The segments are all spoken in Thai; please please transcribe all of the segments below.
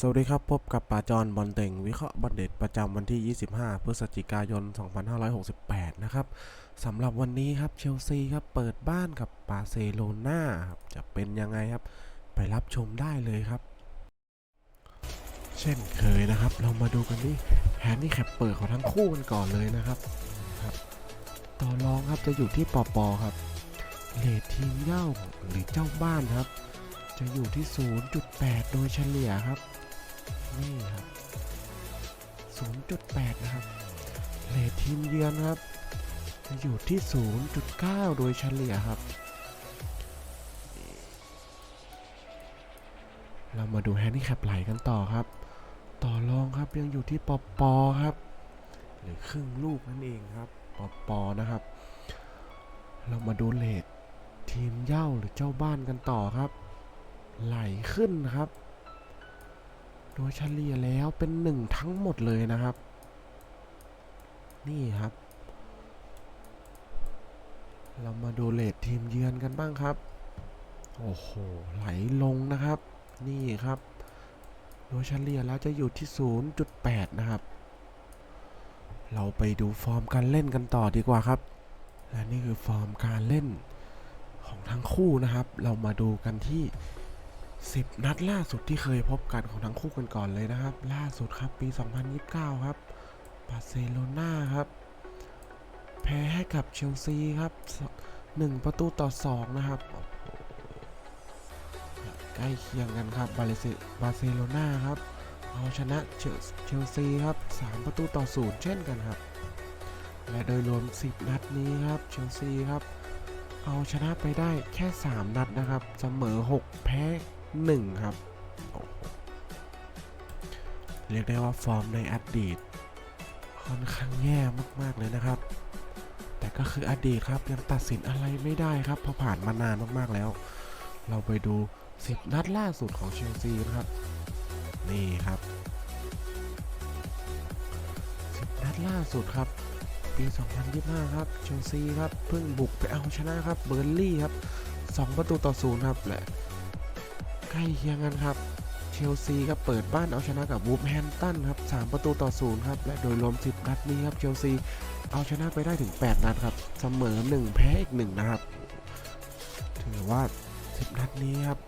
สวัสดีครับ พบกับป่าจอนบอลเต็งวิเคราะห์บอลเด็ดประจำวันที่ 25 พฤศจิกายน 2568 นะครับสำหรับวันนี้ครับเชลซีครับเปิดบ้านกับบาร์เซโลนาครับจะเป็นยังไงครับ ไปรับชมได้เลยครับ เช่นเคยนะครับ เรามาดูกันที่แฮนดี้แคปเปิดของทั้งคู่กันก่อนเลยนะครับครับต่อรองครับจะอยู่ที่ปอปอครับเลททีมเย่าหรือเจ้าบ้านครับ จะอยู่ที่ 0.8 โดยเฉลี่ยครับ นี่ครับ 0.8 นะครับเลททีมเยือนครับ จะอยู่ที่ 0.9 โดยเฉลี่ยครับ เรามาดูแฮนดี้แคปไหลกันต่อครับ ต่อรองครับยังอยู่ที่ปอปอครับ หรือครึ่งลูกนั่นเองครับปอปอนะครับ เรามาดูเลททีมเย่าหรือเจ้าบ้านกันต่อครับ ไหลขึ้นครับ โดยเฉลี่ยแล้วเป็นหนึ่งทั้งหมดเลยนะครับ นี่ครับ เรามาดูเลททีมเยือนกันบ้างครับ โอ้โห ไหลลงนะครับ นี่ครับ โดยเฉลี่ยแล้วจะอยู่ที่ 0.8 นะครับ เราไปดูฟอร์มการเล่นกันต่อดีกว่าครับ และนี่คือฟอร์มการเล่นของทั้งคู่นะครับ เรามาดูกันที่ 10 นัดล่าสุดที่เคยพบกันของทั้งคู่กันก่อนเลยนะครับ ล่าสุดครับปี 2029 ครับบาร์เซโลนาครับ แพ้ให้กับเชลซีครับ 1 ประตูต่อ 2 นะครับ ใกล้เคียงกันครับ บาเลเซบาร์เซโลนาครับ เอาชนะเชลเชลซีครับ 3 ประตูต่อ 0 เช่นกันครับ และโดยรวม 10 นัดนี้ครับ เชลซีครับ เอาชนะไปได้แค่ 3 นัดนะครับ เสมอ 6 แพ้ 1 ครับ เรียกได้ว่าฟอร์มในอดีต ค่อนข้างแย่มากๆเลยนะครับ แต่ก็คืออดีตครับยังตัดสินอะไรไม่ได้ครับเพราะผ่านมานานมากๆแล้ว เราไปดู 10 นัดล่าสุดของเชลซีนะครับ นี่ครับ 10 นัดล่าสุดครับปี 2025 ครับ เชลซีครับ เพิ่งบุกไปเอาชนะครับ เบอร์ลี่ครับ 2 ประตูต่อ0ครับ และ ใกล้เคียงกันครับ เชลซีครับเปิดบ้านเอาชนะกับวูฟแฮมตันครับ 3 ประตูต่อ0ครับ และโดยรวม 10 นัดนี้ครับเชลซีเอาชนะไปได้ถึง 8 นัดครับ เสมอ 1 แพ้อีก 1 นะครับ ถือว่า 10 นัดนี้ครับ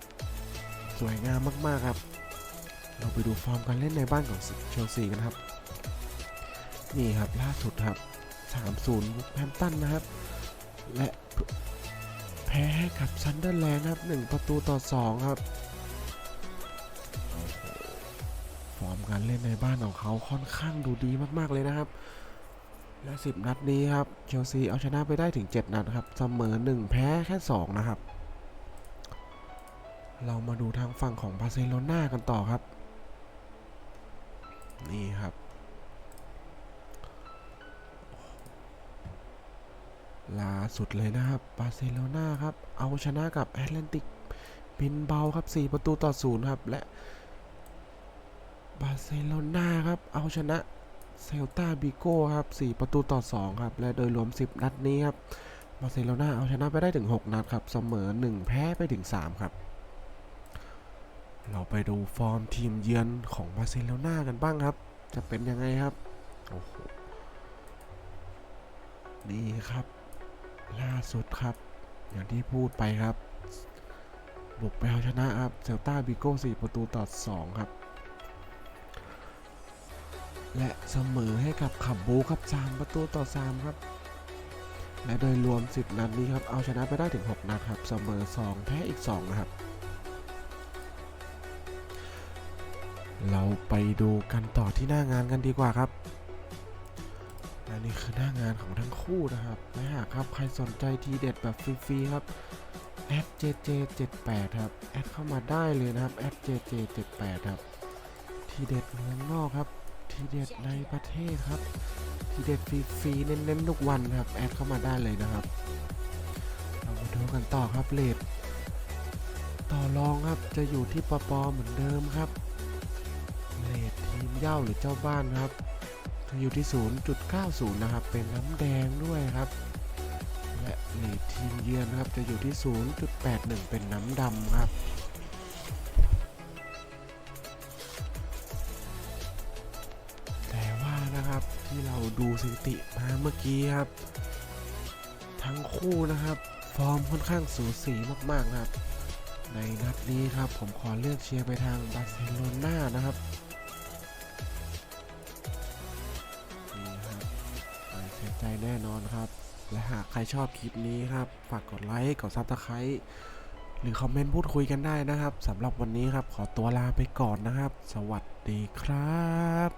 สวยงามมากๆครับ เราไปดูฟอร์มการเล่นในบ้านของเชลซีกันครับ นี่ครับล่าสุดครับ3-0วูฟแฮมตันนะครับ และแพ้ให้กับซันเดอร์แลนด์ครับ 1 ประตูต่อ 2 ครับ อมการเล่นในบ้านของเขาค่อนข้างดูดีมากๆเลยนะครับ และ 10 นัดนี้ครับเชลซีเอาชนะไปได้ถึง 7 นัดครับเสมอ 1 แพ้แค่ 2 นะครับ เรามาดูทางฝั่งของบาร์เซโลนากันต่อครับ นี่ครับล่าสุดเลยนะครับ บาร์เซโลนาครับ เอาชนะกับแอตแลนติกบินเบาครับ 4 ประตูต่อ0ครับ และ บาร์เซโลนาครับ เอาชนะเซลตาบิโก้ครับ 4 ประตูต่อ 2 ครับ และโดยรวม 10 นัดนี้ครับ บาร์เซโลนาเอาชนะไปได้ถึง 6 นัดครับ เสมอ 1 แพ้ไปถึง 3 ครับ เราไปดูฟอร์มทีมเยือนของบาร์เซโลนากันบ้างครับ จะเป็นยังไงครับ โอ้โห นี่ครับ ล่าสุดครับ อย่างที่พูดไปครับ บุกไปเอาชนะครับ เซลตาบิโก้4ประตูต่อ 2 ครับ และเสมอให้กับขับบูครับ 3 ประตูต่อ 3 ครับ และโดยรวม 10 นัดนี้ครับ เอาชนะไปได้ถึง 6 นัดครับ เสมอ 2 แพ้อีก 2 นะครับ เราไปดูกันต่อที่หน้างานกันดีกว่าครับและนี่คือหน้างานของทั้งคู่นะครับและหากครับใครสนใจทีเด็ดแบบฟรีๆครับ @jj78 ครับ แอดเข้ามาได้เลยนะครับ @jj78 ครับ ทีเด็ดเมืองนอกครับ ทีเด็ดในประเทศครับ ทีเด็ดฟรีๆเน้นๆทุกวันครับ แอดเข้ามาได้เลยนะครับ เรามาดูกันต่อครับเลทต่อรองครับจะอยู่ที่ปปเหมือนเดิมครับเลททีมเย่าหรือเจ้าบ้านครับจะอยู่ที่ 0.90 นะครับ เป็นน้ำแดงด้วยครับ และเลีดทีมเยือนครับจะอยู่ที่ 0.81 เป็นน้ำดำครับ ดูสถิติมาเมื่อกี้ครับ ทั้งคู่นะครับ ฟอร์มค่อนข้างสูสีมากๆนะครับ ในนัดนี้ครับผมขอเลือกเชียร์ไปทางบาร์เซโลนานะครับนี่ครับไม่เสียใจแน่นอนครับ และหากใครชอบคลิปนี้ครับ ฝากกดไลค์กดซับสไครต์หรือคอมเมนต์พูดคุยกันได้นะครับสำหรับวันนี้ครับ ขอตัวลาไปก่อนนะครับ สวัสดีครับ